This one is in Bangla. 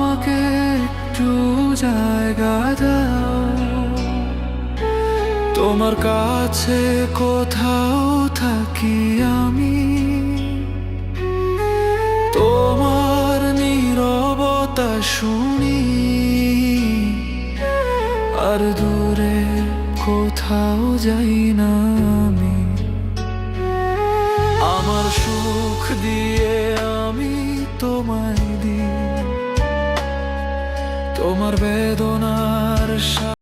আমাকে একটু জায়গা দাও। তোমার কাছে কোথাও থাকি আমি। তোমার নীরবতা শুনি। আর দূরে কোথাও যাই না আমি। আমার সুখ দিয়ে আমি তোমায় দিই। তোমার বেদনার